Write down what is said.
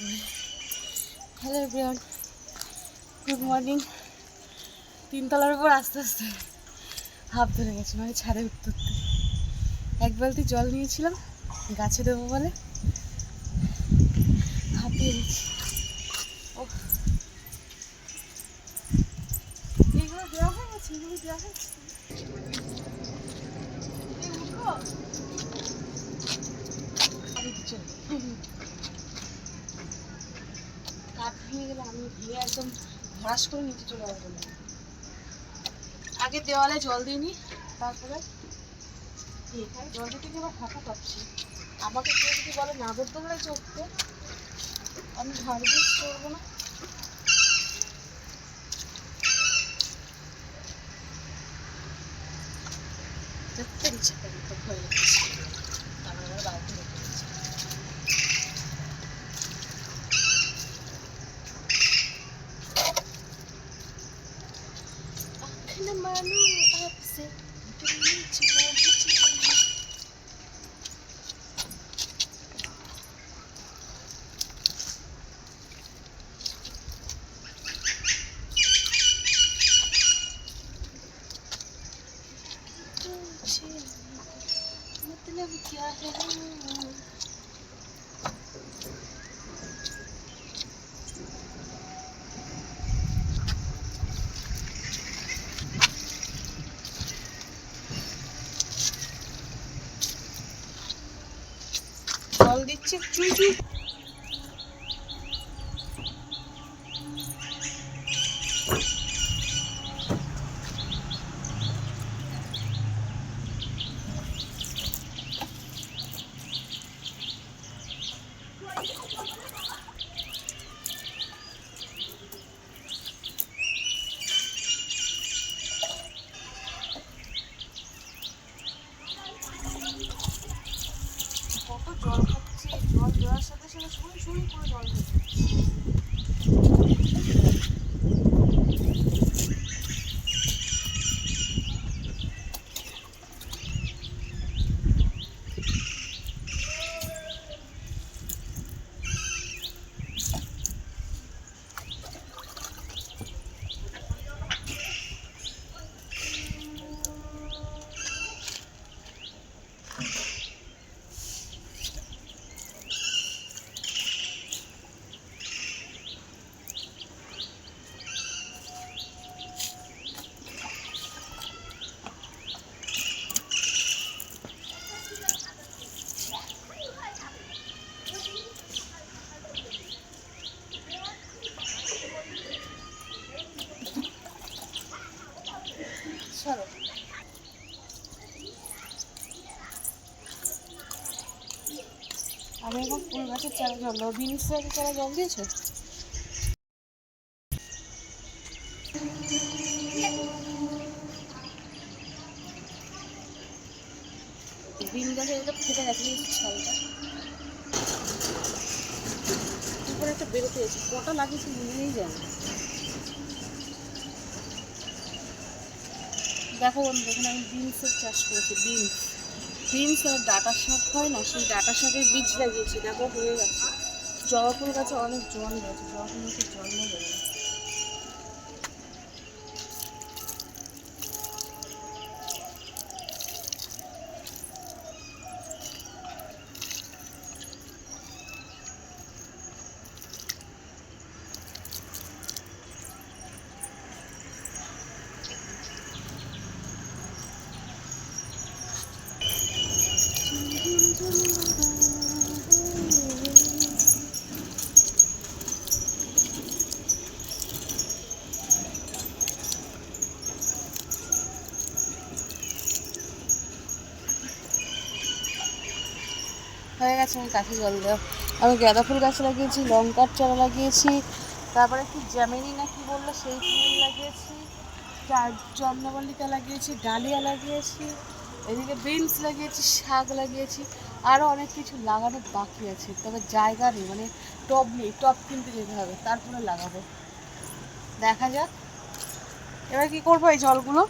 Hello everyone good morning তিনতলার উপর আস্তে আস্তে হাফ ধরে গেছে মানে ছাদে উঠতে এক বালতি জল নিয়েছিলাম, গাছে দেবো বলে হাঁপিয়ে গেছি। ও এইগুলো দেওয়া হয়ে গেছে দেওয়া এই উঠবো? ভেঙে গেলে আমি ভেঙে একদম ভরাস করে নিচে চলে আসব না। আগে দেওয়ালে জল দিই দিইনি, তারপরে জল দিতে গিয়ে আবার ফাঁকা পাচ্ছি আমাকে কেউ যদি বলে নাগরদোলায় চড়তে। আমি ভার্গিস চড়বো না। দেখতে ইচ্ছে করে তো ভয় Al gidecek çocuk. Soyun kurabı aldım. আমি এখন ফুল গাছের চারা জল দেবো বিনস গাছের চারা জল দিয়েছ? এটা গেছে উপরে একটা লাগিয়েছে দেখো বন্ধু এখানে আমি বিনসের চাষ করেছি, বিনস। বিনস আর ডাটা শাক হয় না, সেই ডাটা শাকের বীজ লাগিয়েছি, দেখো হয়ে গেছে। জবা ফুল গাছে অনেক জল রয়েছে জবা ফুল গাছে জল নেই। হয়ে গেছে আমি কাছে জল দেওয়া। আমি গাঁদা ফুল গাছ লাগিয়েছি, লঙ্কার চারা লাগিয়েছি, তারপরে কি জ্যামিনি না কি বলল, সেই ফুল লাগিয়েছি চন্দ্রমল্লিকা লাগিয়েছি, ডালিয়া লাগিয়েছি এদিকে বিনস লাগিয়েছি, শাক লাগিয়েছি আরও অনেক কিছু লাগানো বাকি আছে। তবে জায়গা নেই মানে টব নেই টব কিনতে যেতে হবে, তারপরে লাগাবো। দেখা যাক। এবার কি করব এই জলগুলো?